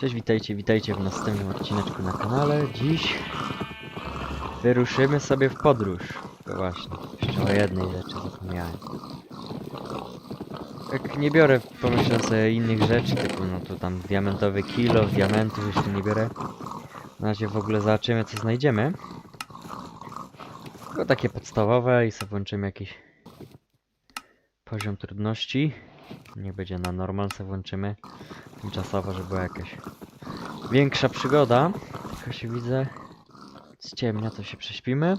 Cześć, witajcie, witajcie w następnym odcineczku na kanale. Dziś wyruszymy sobie w podróż. To właśnie, jeszcze o jednej rzeczy zapomniałem. Jak nie biorę, pomyślę sobie innych rzeczy, typu no to tam diamentowy kilo, diamentów jeszcze nie biorę. Na razie w ogóle zobaczymy co znajdziemy. Tylko takie podstawowe i sobie włączymy jakiś poziom trudności. Nie będzie na normal, sobie włączymy tymczasowo, żeby była jakaś większa przygoda. Tylko się widzę, ściemnia, to się prześpimy.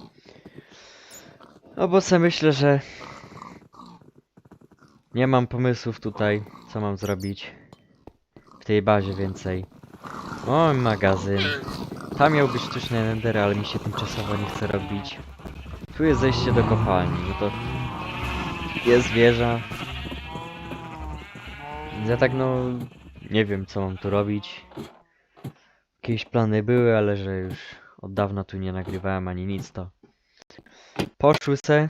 No bo sobie myślę, że nie mam pomysłów tutaj, co mam zrobić w tej bazie więcej. O, magazyn. Tam miał być sztuczny ender, ale mi się tymczasowo nie chce robić. Tu jest zejście do kopalni, no to jest wieża. Ja tak no nie wiem co mam tu robić. Jakieś plany były, ale że już od dawna tu nie nagrywałem ani nic to. Poszły se.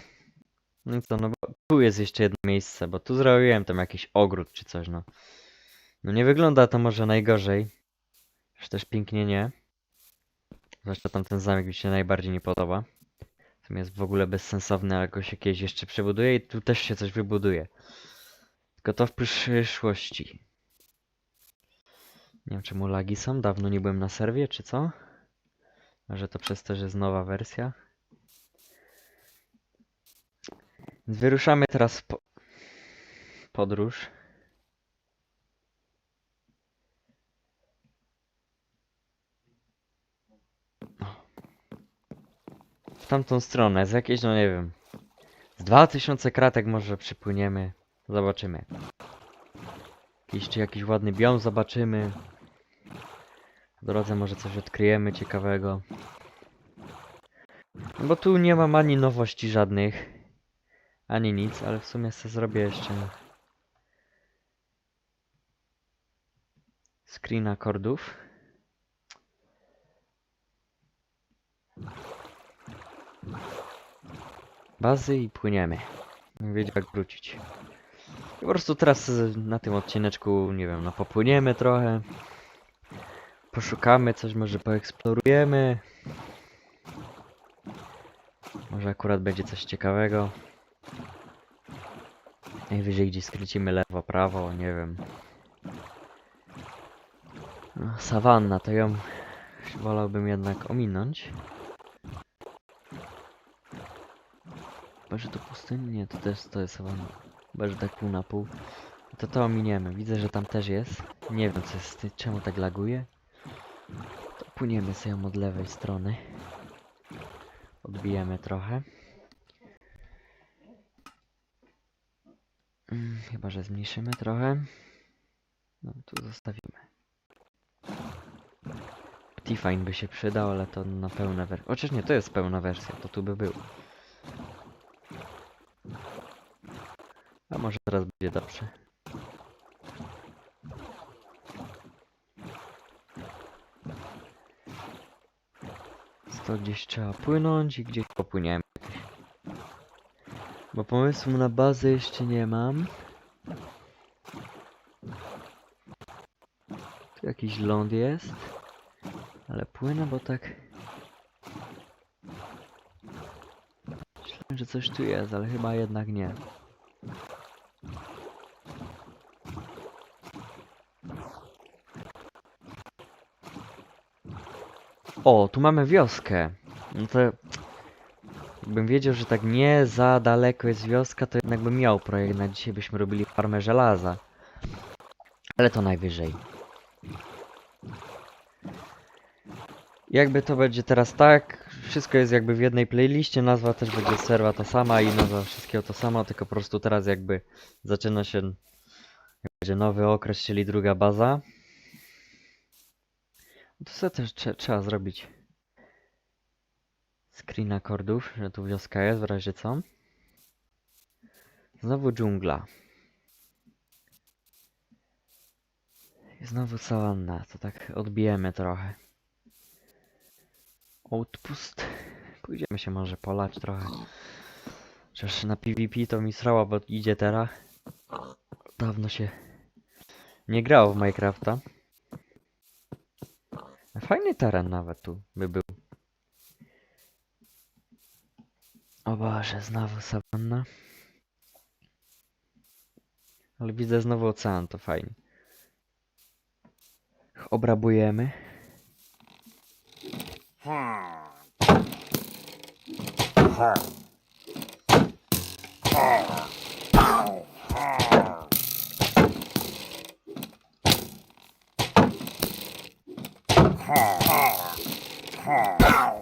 No i co, no bo tu jest jeszcze jedno miejsce, bo tu zrobiłem tam jakiś ogród czy coś, no. No nie wygląda to może najgorzej. Już też pięknie nie. Zwłaszcza tamten zamek mi się najbardziej nie podoba. Tam jest w ogóle bezsensowny, ale go się kiedyś jeszcze przebuduje i tu też się coś wybuduje. Tylko to w przyszłości. Nie wiem czemu lagi są, dawno nie byłem na serwie, czy co? Może to przez to, że jest nowa wersja? Więc wyruszamy teraz po podróż. W tamtą stronę, z jakiejś, no nie wiem. Z 2000 kratek może przypłyniemy. Zobaczymy. Jakiś, czy jakiś ładny biom zobaczymy. W drodze może coś odkryjemy ciekawego. No Bo tu nie mam ani nowości żadnych. Ani nic, ale w sumie sobie zrobię jeszcze screen akordów. Bazy i płyniemy. Nie jak wrócić. I po prostu teraz na tym odcineczku, nie wiem, no popłyniemy trochę. Poszukamy coś, może poeksplorujemy. Może akurat będzie coś ciekawego. Najwyżej gdzieś skręcimy lewo, prawo, nie wiem. No, sawanna, to ją wolałbym jednak ominąć. Chyba, że to pustynia? To też to jest sawanna. Chyba, że tak pół na pół. To to ominiemy. Widzę, że tam też jest. Nie wiem, co jest, czemu tak laguje. Płyniemy sobie ją od lewej strony. Odbijemy trochę. Mm, chyba, że zmniejszymy trochę. No, tu zostawimy. T-Fine by się przydał, ale to na pełne wersję. Chociaż nie, to jest pełna wersja, to tu by był. A może teraz będzie dobrze. To gdzieś trzeba płynąć i gdzieś popłyniemy. Bo pomysłu na bazę jeszcze nie mam. Tu jakiś ląd jest. Ale płynę, bo tak... Myślałem, że coś tu jest, ale chyba jednak nie. O, tu mamy wioskę. No to... Jakbym wiedział, że tak nie za daleko jest wioska, to jednak bym miał projekt. Na dzisiaj byśmy robili farmę żelaza. Ale to najwyżej. Jakby to będzie teraz tak, wszystko jest jakby w jednej playliście, nazwa też będzie serwa ta sama i nazwa wszystkiego to samo, tylko po prostu teraz jakby zaczyna się, będzie nowy okres, czyli druga baza. To sobie też trze trzeba zrobić screen akordów, że tu wioska jest, w razie co. Znowu dżungla. I znowu sawanna, to tak odbijemy trochę. Outpust. Pójdziemy się może polać trochę. Chociaż na PvP to mi srała, bo idzie teraz. Dawno się nie grało w Minecrafta. Fajny teren nawet tu by był. O Boże, znowu sawanna. Ale widzę znowu ocean, to fajnie. Obrabujemy.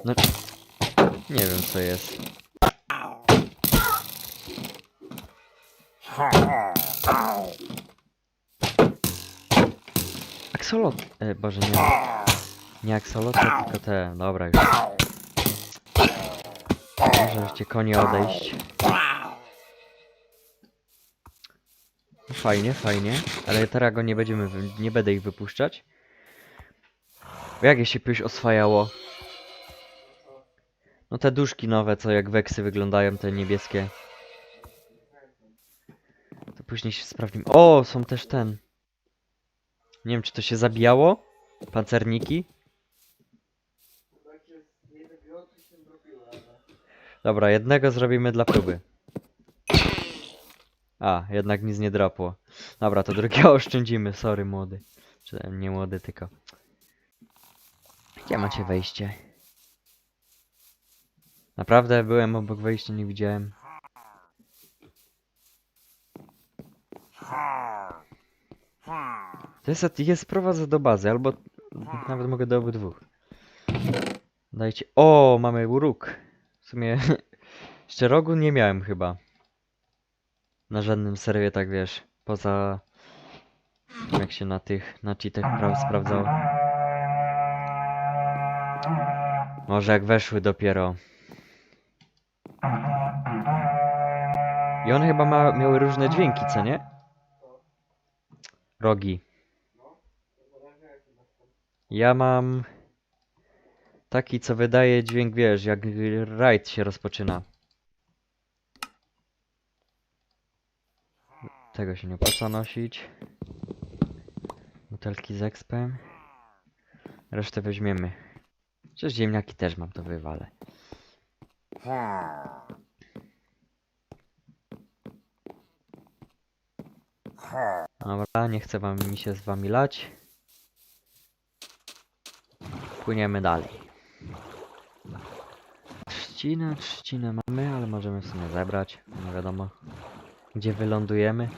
No, nie wiem co jest. Axolot... E, Boże, nie. Nie aksolotla, tylko te... Dobra już. Może wreszcie konie odejść. Fajnie, fajnie. Ale teraz go nie będziemy... Nie będę ich wypuszczać. Jak je się już oswajało? No te duszki nowe, co jak weksy wyglądają, te niebieskie. To później się sprawdzimy. O, są też ten. Nie wiem, czy to się zabijało? Pancerniki? Dobra, jednego zrobimy dla próby. A, jednak nic nie drapło. Dobra, to drugiego oszczędzimy. Sorry, młody. Czy nie młody, tylko... Gdzie macie wejście? Naprawdę byłem obok wejścia, nie widziałem. To jest, sprowadzę do bazy, albo nawet mogę do obydwu. Dajcie. O, mamy uruk. W sumie jeszcze rogu nie miałem chyba. Na żadnym serwie, tak wiesz. Poza jak się na tych, na cheatach pra- Może jak weszły dopiero. I one chyba ma, miały różne dźwięki, co nie? Rogi. Ja mam taki, co wydaje dźwięk, wiesz, jak rajd się rozpoczyna. Tego się nie opłaca nosić. Butelki z expem. Resztę weźmiemy. Przecież ziemniaki też mam, to wywalę. Dobra, nie chcę wam mi się z wami lać. Płyniemy dalej. Trzcinę, trzcinę mamy, ale możemy w sumie zebrać. Nie wiadomo, gdzie wylądujemy.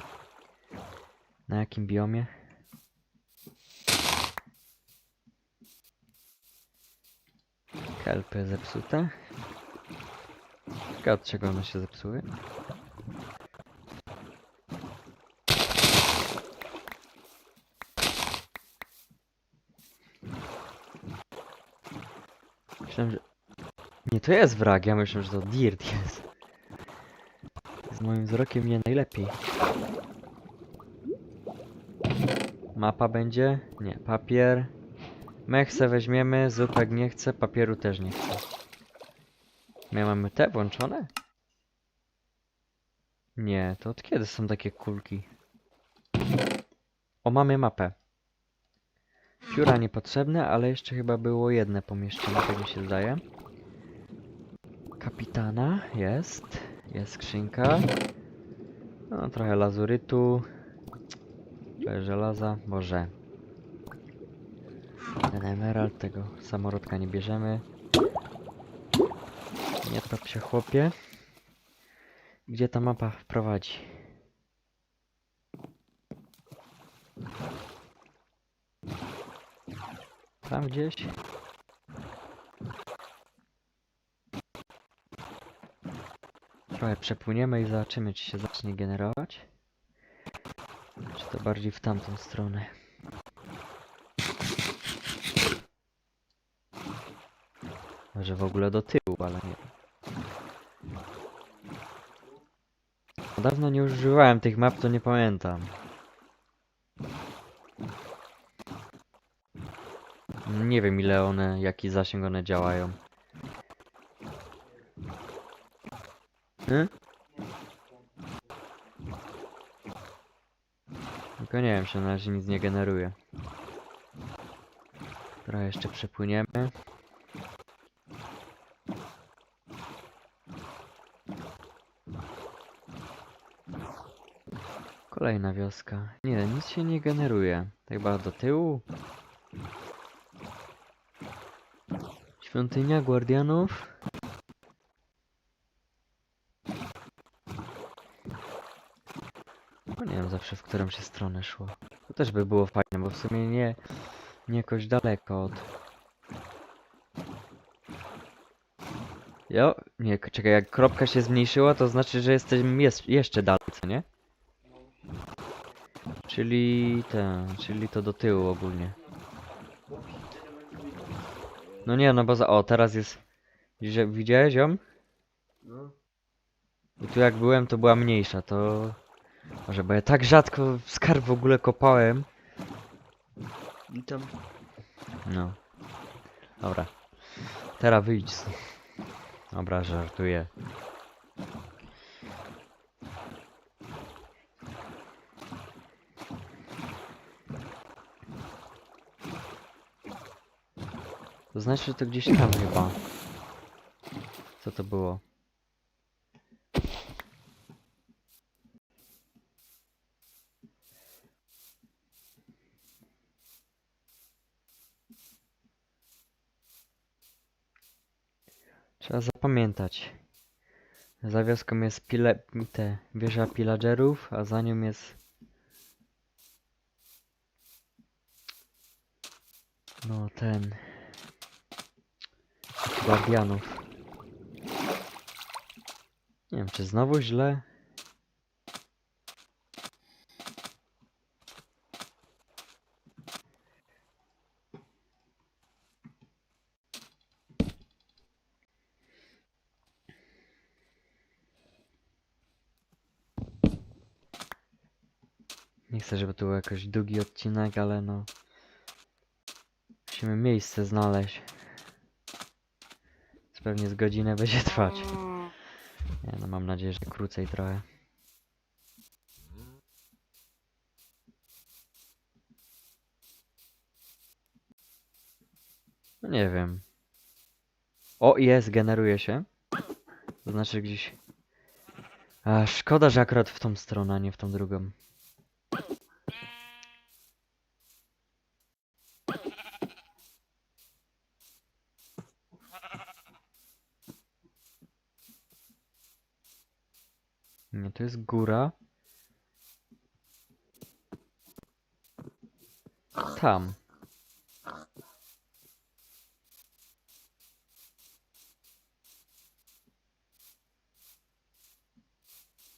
Na jakim biomie. Kelpy zepsute. Ciekawe od czego one się zepsuły. Myślałem, że... Nie, to jest wrak, ja myślę, że to dirt jest. Z moim wzrokiem nie najlepiej. Mapa będzie? Nie, papier. Mech se weźmiemy, zupek nie chce, papieru też nie chce. My mamy te włączone? Nie, to od kiedy są takie kulki? O, mamy mapę. Pióra niepotrzebne, ale jeszcze chyba było jedne pomieszczenie, tak mi się zdaje. Kapitana, jest. Jest skrzynka. No, trochę lazurytu. Trochę żelaza, może. Ten emerald, tego samorodka nie bierzemy. Nie trop się chłopie. Gdzie ta mapa wprowadzi? Tam gdzieś? Trochę przepłyniemy i zobaczymy, czy się zacznie generować. Czy to bardziej w tamtą stronę. Może w ogóle do tyłu, ale nie wiem. Dawno nie używałem tych map, to nie pamiętam. Nie wiem ile one, jaki zasięg one działają. Hmm? Tylko nie wiem, czy na razie nic nie generuje. Trochę jeszcze przepłyniemy. Kolejna wioska. Nie, nic się nie generuje. Tak chyba do tyłu. Świątynia Guardianów. No nie wiem zawsze w którą się stronę szło. To też by było fajne, bo w sumie nie, nie jakoś daleko od... Jo, nie, czekaj, jak kropka się zmniejszyła, to znaczy, że jesteśmy jest, jeszcze dalej, co nie? Czyli ten, czyli to do tyłu ogólnie. No nie, no bo za... O, teraz jest... Widzia- Widziałeś ją? No. I tu jak byłem, to była mniejsza, to... Może, bo ja tak rzadko skarb w ogóle kopałem. I tam. No. Dobra. Teraz wyjdź. z- Dobra, żartuję. To znaczy, że to gdzieś tam chyba. Co to było? Trzeba zapamiętać. Za wioską jest pile, te, wieża pillagerów, a za nią jest... No ten... Guardianów. Nie wiem, czy znowu źle? Nie chcę, żeby to był jakoś długi odcinek, ale no... Musimy miejsce znaleźć. Pewnie z godzinę będzie trwać. Nie, no mam nadzieję, że krócej trochę. No nie wiem. O, jest, generuje się. To znaczy gdzieś... A, szkoda, że akurat w tą stronę, a nie w tą drugą. To jest góra. Tam.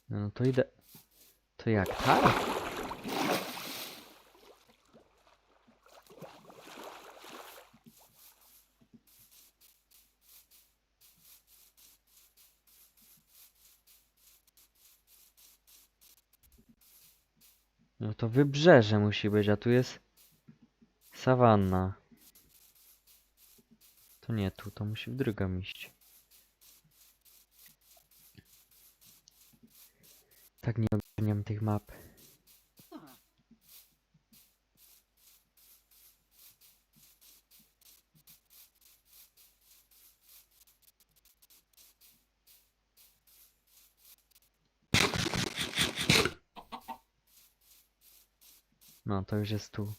No to idę. To jak tak? To wybrzeże musi być, a tu jest sawanna. To nie tu, to musi w drugą iść. Tak nie ogarniam tych map. No, to już jest tu.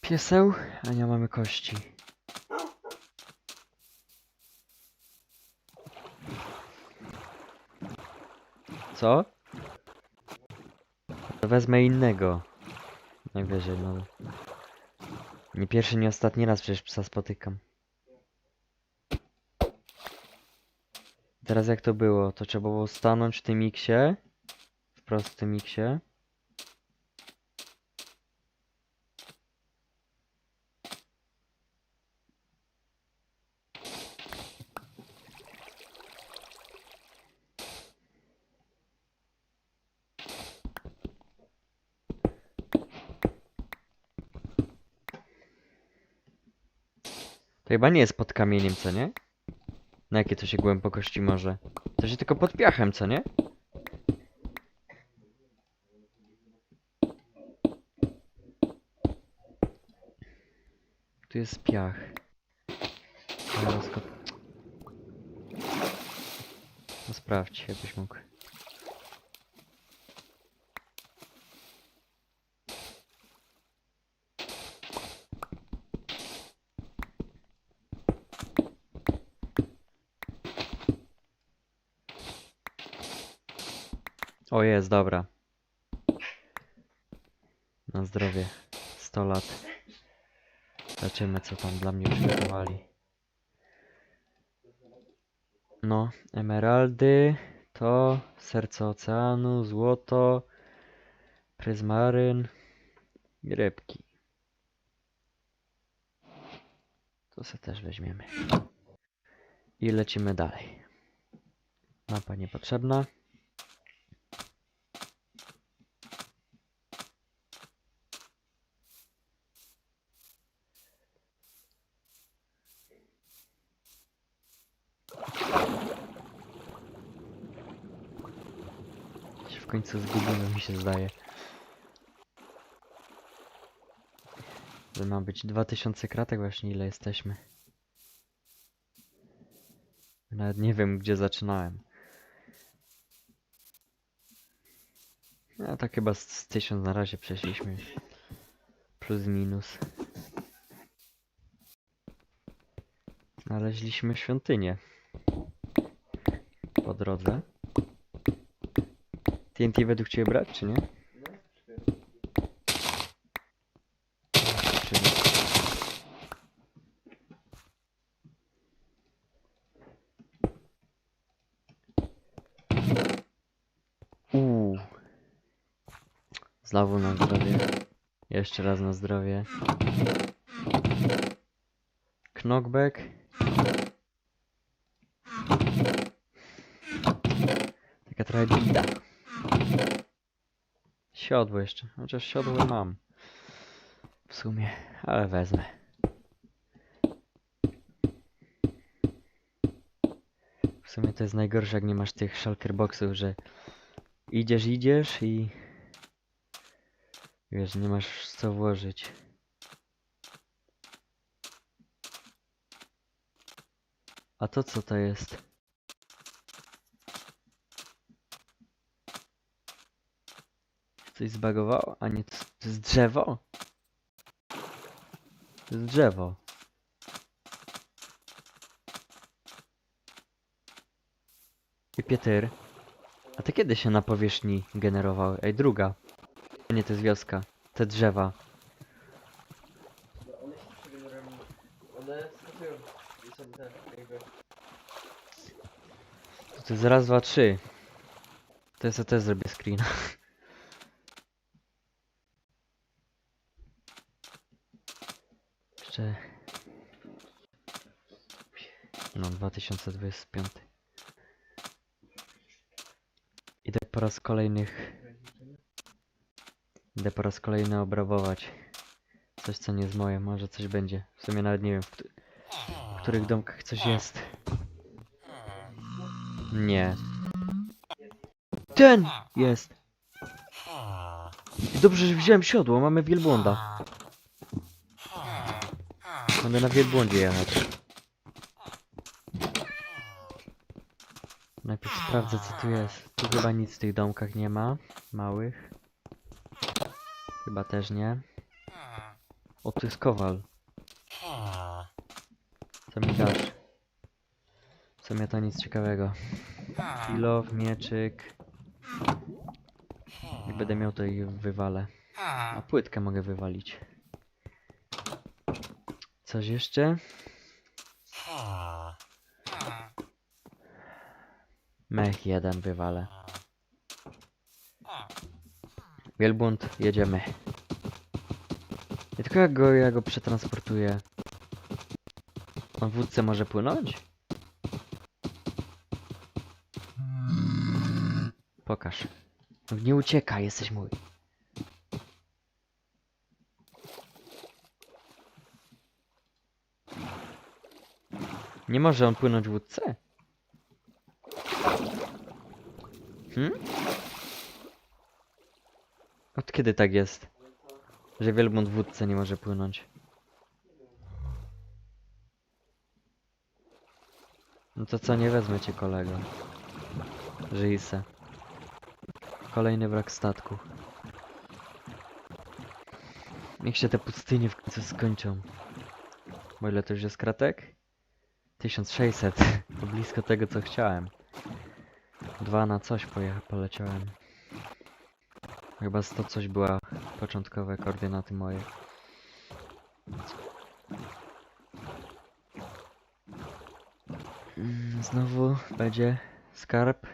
Pieseł, a nie mamy kości. Co? To wezmę innego. Najwyżej, no. Nie pierwszy, nie ostatni raz przecież psa spotykam. Teraz jak to było? To trzeba było stanąć w tym wprost w tym X. To chyba nie jest pod kamieniem, co nie? Na jakie to się głębokości może? To się tylko pod piachem, co nie? Tu jest piach. No, sprawdź, jakbyś mógł. Dobra. Na zdrowie. 100 lat. Zobaczymy co tam dla mnie przygotowali. No, emeraldy to serce oceanu, złoto, pryzmaryn i rybki. To sobie też weźmiemy. I lecimy dalej. Mapa niepotrzebna. Końcu zgubimy, mi się zdaje. To ma być 2000 kratek właśnie ile jesteśmy. Nawet nie wiem gdzie zaczynałem. No tak chyba z 1000 na razie przeszliśmy. Plus minus. Znaleźliśmy świątynię. Po drodze. TNT według Ciebie brać, czy nie? Uuu. Znowu na zdrowie. Jeszcze raz na zdrowie. Knockback. Taka trochę bida. Siodło jeszcze. Chociaż siodło mam. W sumie, ale wezmę. W sumie to jest najgorsze, jak nie masz tych shulker boxów, że idziesz, idziesz i wiesz, nie masz co włożyć. A to co to jest? Coś zbagowało? A nie, to, to jest drzewo? To jest drzewo. I Pietyr. A te kiedy się na powierzchni generowały? Ej, druga. Nie, to jest wioska. Te drzewa. To, to jest raz, dwa, trzy. To ja też zrobię screena. Jeszcze... No, 2025. Idę po raz kolejnych... Idę po raz kolejny obrabować. Coś, co nie jest moje. Może coś będzie. W sumie nawet nie wiem, w, w których domkach coś jest. Nie. Ten jest. Dobrze, że wziąłem siodło. Mamy wielbłąda. Będę na wielbłądzie jechać. Najpierw sprawdzę, co tu jest. Tu chyba nic w tych domkach nie ma. Małych. Chyba też nie. O, tu jest kowal. Co mi dasz? W sumie to nic ciekawego. Kilow, mieczyk. Jak będę miał, to ich wywalę. A płytkę mogę wywalić. Coś jeszcze? Mech jeden wywalę. Wielbłąd, jedziemy. I tylko jak go, ja go przetransportuję. On w wódce może płynąć? Pokaż. Nie uciekaj, jesteś mój. Nie może on płynąć w łódce? Hmm? Od kiedy tak jest? Że wielbłąd w łódce nie może płynąć. No to co, nie wezmę cię kolego. Żyj se. Kolejny brak statku. Niech się te pustynie w końcu skończą. Bo ile to już jest kratek? 1600. To blisko tego co chciałem. Dwa na coś poleciałem. Chyba 100 coś była początkowe koordynaty moje. Mm, Znowu będzie skarb.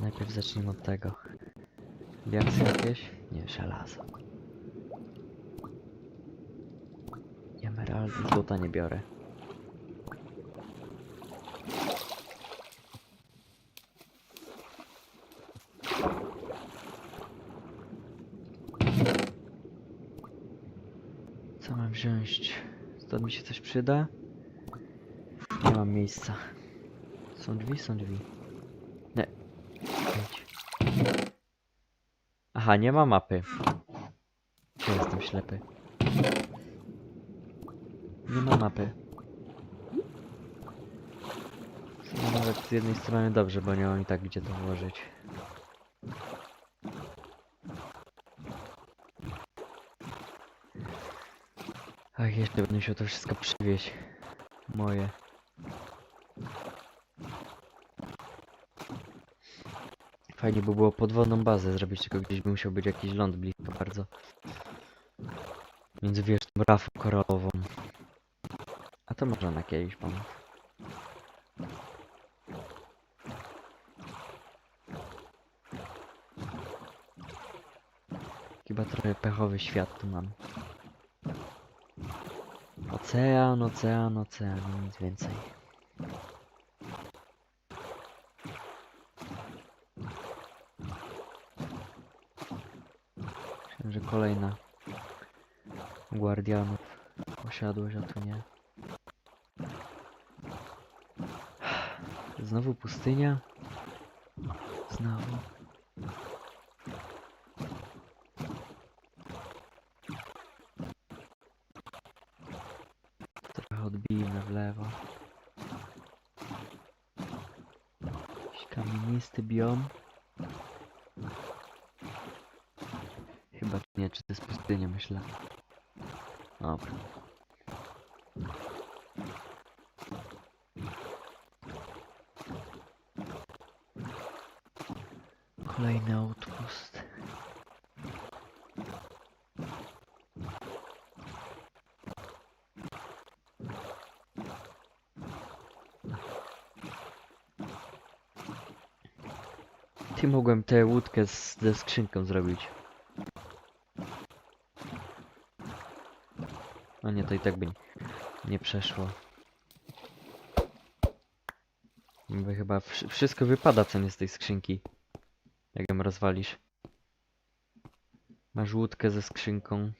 Najpierw zacznijmy od tego. Diaksy jakieś? Nie, żelazo. Emeraldy, złota nie biorę. Co mam wziąć? Stąd mi się coś przyda? Nie mam miejsca. Są drzwi? Są drzwi. Nie. Idź. Aha, nie ma mapy. Jestem ślepy? Nie ma mapy. Sumie nawet z jednej strony dobrze, bo nie mam i tak gdzie to włożyć. Ach, jeszcze będę musiał to wszystko przywieźć. Moje. Fajnie by było podwodną bazę zrobić, tylko gdzieś by musiał być jakiś ląd blisko bardzo. Między wieczną rafą koralową. To można na kiedyś pomóc. Chyba trochę pechowy świat tu mam. Ocean, ocean, ocean, nic więcej. Myślałem, że kolejna guardianów posiadłość, a tu nie. Znowu pustynia? Znowu. Trochę odbijmy w lewo. Jakiś kamienisty biom. Chyba nie, czy to jest pustynia, myślę. Dobra. Kolejny outpost. Ty mogłem tę łódkę z, ze skrzynką zrobić. No nie, to i tak by nie, nie przeszło. Mówię, chyba wszy- wszystko wypada, co nie z tej skrzynki. Jak ją rozwalisz. Masz łódkę ze skrzynką.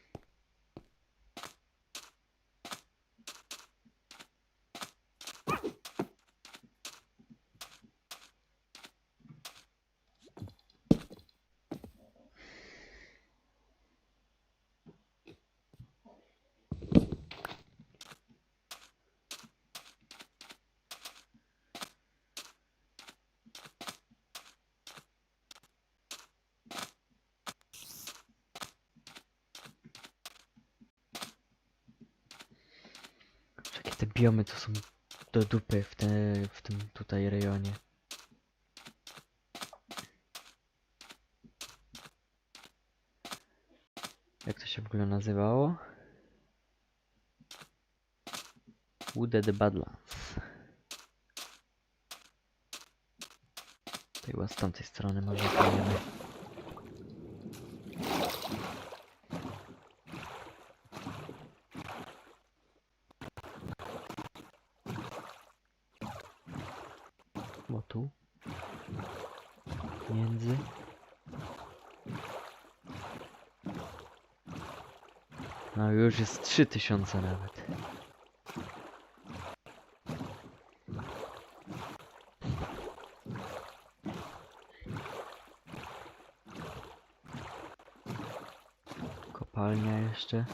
Jakie te biomy to są do dupy w, te, w tym tutaj rejonie. Jak to się w ogóle nazywało? Wooded Badlands. Chyba z tamtej strony może pójdziemy. Bo tu. Między. No już jest 3000 nawet. Kopalnia jeszcze.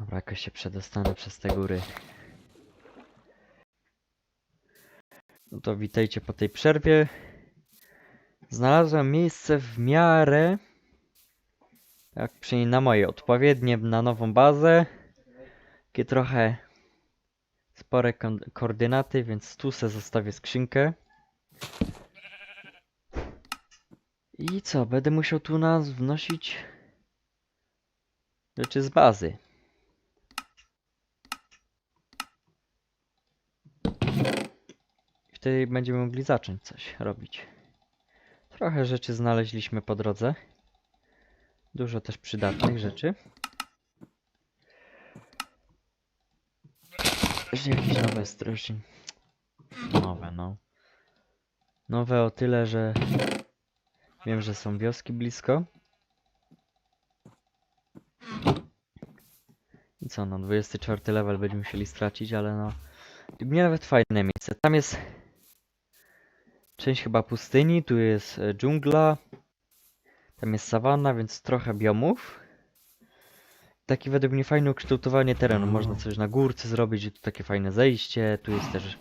Dobra, jakoś się przedostanę przez te góry. No to witajcie po tej przerwie. Znalazłem miejsce w miarę, jak przynajmniej na moje, odpowiednie na nową bazę. Takie trochę spore kon- koordynaty, więc tu se zostawię skrzynkę. I co, będę musiał tu nas wnosić rzeczy z bazy. Wtedy będziemy mogli zacząć coś robić. Trochę rzeczy znaleźliśmy po drodze. Dużo też przydatnych rzeczy. Jeszcze jakieś nowe strości. Nowe, no. Nowe o tyle, że wiem, że są wioski blisko. I co, no 24 level będziemy musieli stracić, ale no... Nie nawet fajne miejsce. Tam jest część chyba pustyni, tu jest e, dżungla, tam jest sawanna, więc trochę biomów. Taki według mnie fajne ukształtowanie terenu. Można coś na górce zrobić, tu takie fajne zejście, tu jest też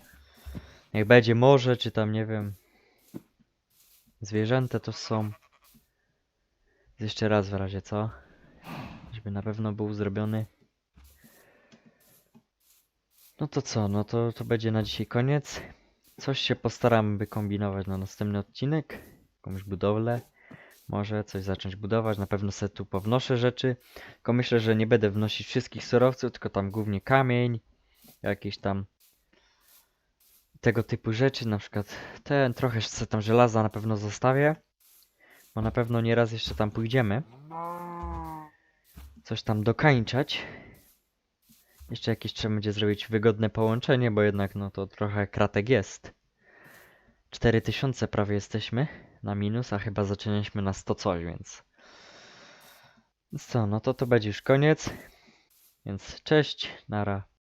jak będzie morze, czy tam nie wiem zwierzęta to są. Jeszcze raz w razie co? Żeby na pewno był zrobiony. No to co, no to, to będzie na dzisiaj koniec. Coś się postaram by kombinować na następny odcinek. Jakąś budowlę. Może coś zacząć budować. Na pewno sobie tu pownoszę rzeczy. Tylko myślę, że nie będę wnosić wszystkich surowców, tylko tam głównie kamień. Jakieś tam tego typu rzeczy. Na przykład ten, trochę sobie tam żelaza na pewno zostawię. Bo na pewno nieraz jeszcze tam pójdziemy. Coś tam dokańczać. Jeszcze jakieś trzeba będzie zrobić wygodne połączenie, bo jednak no to trochę kratek jest. 4000 prawie jesteśmy na minus, a chyba zaczęliśmy na 100 coś, więc... Więc co, no to to będzie już koniec. Więc cześć, nara.